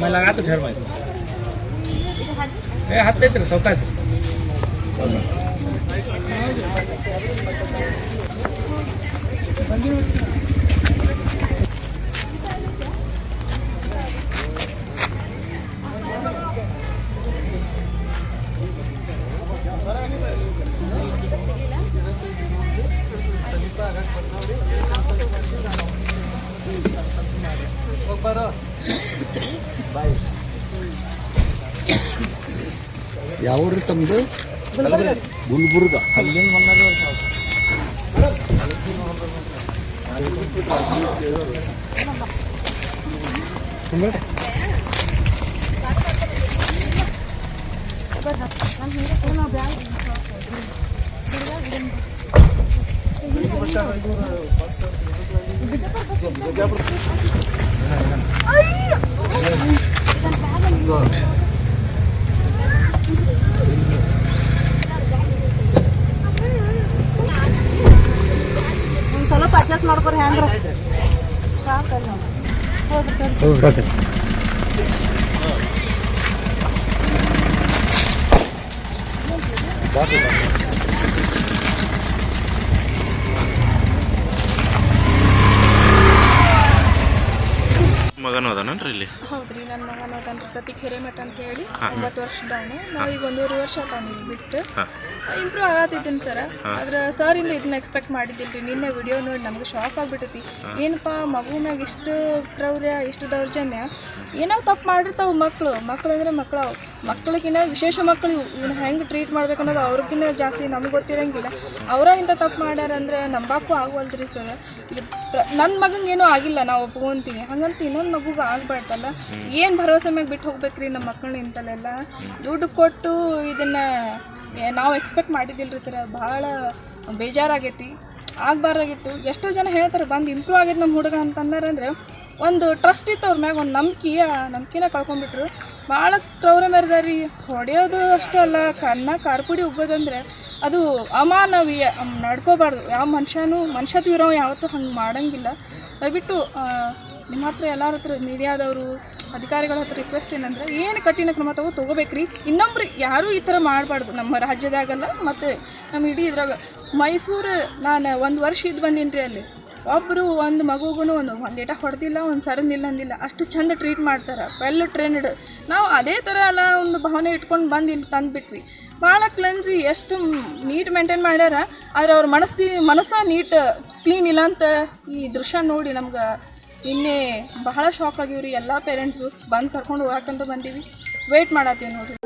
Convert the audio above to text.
मैं लगा तो ठहर भाई हाथ देते रहो सौका से ಒಬ್ಬರು ಯಾವ್ರಿ ತಮ್ಮದು ಗುಲ್ಬರ್ಗ ಅಲ್ಲಿಂದ ಒಂದ್ ಸ್ವಲ್ಪ ಅಡ್ಜಸ್ಟ್ ಮಾಡ್ಕೊರಿ ಹ್ಯಾಂಗ್ರ ಮಗನೂ ಅದಾನನ್ರಿ ಇಲ್ಲಿ? ಹೌದ್ರಿ ನನ್ನ ಮಗನ ಅದನ್ರಿ. ಪ್ರತೀಕ್ ಹಿರೇಮಠ ಅಂತ ಹೇಳಿ ಒಂಬತ್ತು ವರ್ಷದವನು ನಾವೀಗ ಒಂದೂವರೆ ವರ್ಷ ಆತಾನ ಇಲ್ಲಿ ಬಿಟ್ಟು. ಇಂಪ್ರೂವ್ ಆಗತ್ತಿದ್ದೀನಿ ಸರ್ ಆದ್ರೆ ಸರ್ ಇಂದ ಇದನ್ನ ಎಕ್ಸ್ಪೆಕ್ಟ್ ಮಾಡಿದ್ದಿಲ್ರಿ. ನಿನ್ನೆ ವಿಡಿಯೋ ನೋಡಿ ನಮ್ಗೆ ಶಾಕ್ ಆಗ್ಬಿಟ್ಟೈತಿ ಏನಪ್ಪಾ ಮಗು ಮ್ಯಾಗ ಇಷ್ಟು ಕ್ರೌರ್ಯ ಇಷ್ಟು ದೌರ್ಜನ್ಯ. ಏನೋ ತಪ್ಪು ಮಾಡಿರ್ತಾವ ಮಕ್ಕಳು ಮಕ್ಕಳು ಅಂದ್ರೆ ಮಕ್ಕಳು ಮಕ್ಕಳಿಗಿನ್ನ ವಿಶೇಷ ಮಕ್ಕಳು ಇವ್ನ ಹೆಂಗೆ ಟ್ರೀಟ್ ಮಾಡ್ಬೇಕು ಅನ್ನೋದು ಅವ್ರಿಗಿನ್ನ ಜಾಸ್ತಿ ನಮ್ಗೆ ಗೊತ್ತಿರೋಂಗಿಲ್ಲ. ಅವರ ಇಂಥ ತಪ್ಪು ಮಾಡ್ಯಾರಂದ್ರೆ ನಂಬಕ್ಕೂ ಆಗವಲ್ದ್ರಿ ಸರ್. ನನ್ನ ಮಗಂಗೆ ಏನೂ ಆಗಿಲ್ಲ, ನಾವು ಒಪ್ಕೊಂತೀನಿ ಹಂಗಂತ ಇನ್ನೊಂದು ಮಗುಗೆ ಆಗ್ಬಾರ್ದಲ್ಲ. ಏನು ಭರವಸೆ ಮ್ಯಾಗೆ ಬಿಟ್ಟು ಹೋಗ್ಬೇಕ್ರಿ ನಮ್ಮ ಮಕ್ಕಳನ್ನ ಇಂಥಲ್ಲೆಲ್ಲ ದುಡ್ಡು ಕೊಟ್ಟು ಇದನ್ನು ನಾವು ಎಕ್ಸ್ಪೆಕ್ಟ್ ಮಾಡಿದ್ದಿಲ್ರಿ ಸರ್. ಭಾಳ ಬೇಜಾರಾಗೈತಿ. ಆಗಬಾರ್ದಾಗಿತ್ತು. ಎಷ್ಟೋ ಜನ ಹೇಳ್ತಾರೆ ಬಂದು ಇಂಪ್ರೂವ್ ಆಗಿದ್ದು ನಮ್ಮ ಹುಡುಗ ಅಂತ ಅಂದ್ರೆ ಒಂದು ಟ್ರಸ್ಟ್ ಇತ್ತು ಅವ್ರ ಮ್ಯಾಗ ಒಂದು ನಂಬಿಕೆ ಆ ನಂಬಿಕೆನ ಕಳ್ಕೊಂಡ್ಬಿಟ್ರು. ಭಾಳ ಕ್ರೌರ್ಯ ರೀ ಹೊಡೆಯೋದು ಅಷ್ಟೇ ಅಲ್ಲ ಕನ್ನ ಕಾರ್ಪುಡಿ ಉಗ್ಗೋದಂದ್ರೆ ಅದು ಅಮಾನವೀಯ. ಅಮ್, ನಡ್ಕೋಬಾರ್ದು. ಯಾವ ಮನುಷ್ಯನೂ ಮನುಷ್ಯತ್ವ ಇರೋ ಯಾವತ್ತೂ ಹಂಗೆ ಮಾಡಂಗಿಲ್ಲ. ದಯವಿಟ್ಟು ನಿಮ್ಮ ಹತ್ರ ಎಲ್ಲರ ಹತ್ರ ಮೀಡಿಯಾದವರು ಅಧಿಕಾರಿಗಳ ಹತ್ರ ರಿಕ್ವೆಸ್ಟ್ ಏನಂದ್ರೆ ಏನು ಕಠಿಣ ಕ್ರಮ ತಗೋ ತೊಗೋಬೇಕ್ರಿ. ಇನ್ನೊಬ್ರು ಯಾರೂ ಈ ಥರ ಮಾಡಬಾರ್ದು. ನಮ್ಮ ರಾಜ್ಯದಾಗಲ್ಲ ಮತ್ತು ನಮ್ಮ ಇಡೀ ಇದ್ರಾಗ ಮೈಸೂರು, ನಾನು ಒಂದು ವರ್ಷ ಇದ್ದು ಬಂದೀನಿ ರೀ ಅಲ್ಲಿ. ಒಬ್ಬರು ಒಂದು ಮಗುಗೂ ಒಂದು ಒಂದು ಏಟ ಹೊಡೆದಿಲ್ಲ, ಒಂದು ಸರಂದಿಲ್ಲ ಅಂದಿಲ್ಲ. ಅಷ್ಟು ಚಂದ ಟ್ರೀಟ್ ಮಾಡ್ತಾರೆ. ವೆಲ್ ಟ್ರೈನ್ಡ್ ನಾವು ಅದೇ ಥರ ಎಲ್ಲ ಒಂದು ಭಾವನೆ ಇಟ್ಕೊಂಡು ಬಂದು ಇಲ್ಲಿ ತಂದುಬಿಟ್ವಿ ಭಾಳ ಕ್ಲೆನ್ಸಿ ಎಷ್ಟು ನೀಟ್ ಮೇಂಟೈನ್ ಮಾಡ್ಯಾರ. ಆದ್ರೆ ಅವ್ರ ಮನಸ್ಸಿ, ಮನಸ್ಸ ನೀಟ್ ಕ್ಲೀನ್ ಇಲ್ಲ ಅಂತ ಈ ದೃಶ್ಯ ನೋಡಿ ನಮ್ಗೆ ಇನ್ನೇ ಬಹಳ ಶಾಕ್ ಆಗಿವ್ರಿ. ಎಲ್ಲ ಪೇರೆಂಟ್ಸು ಬಂದು ಕರ್ಕೊಂಡು ಹೋಗಕ್ಕಂತ ಬಂದೀವಿ. ವೆಯ್ಟ್ ಮಾಡತ್ತೀವಿ ನೋಡ್ರಿ.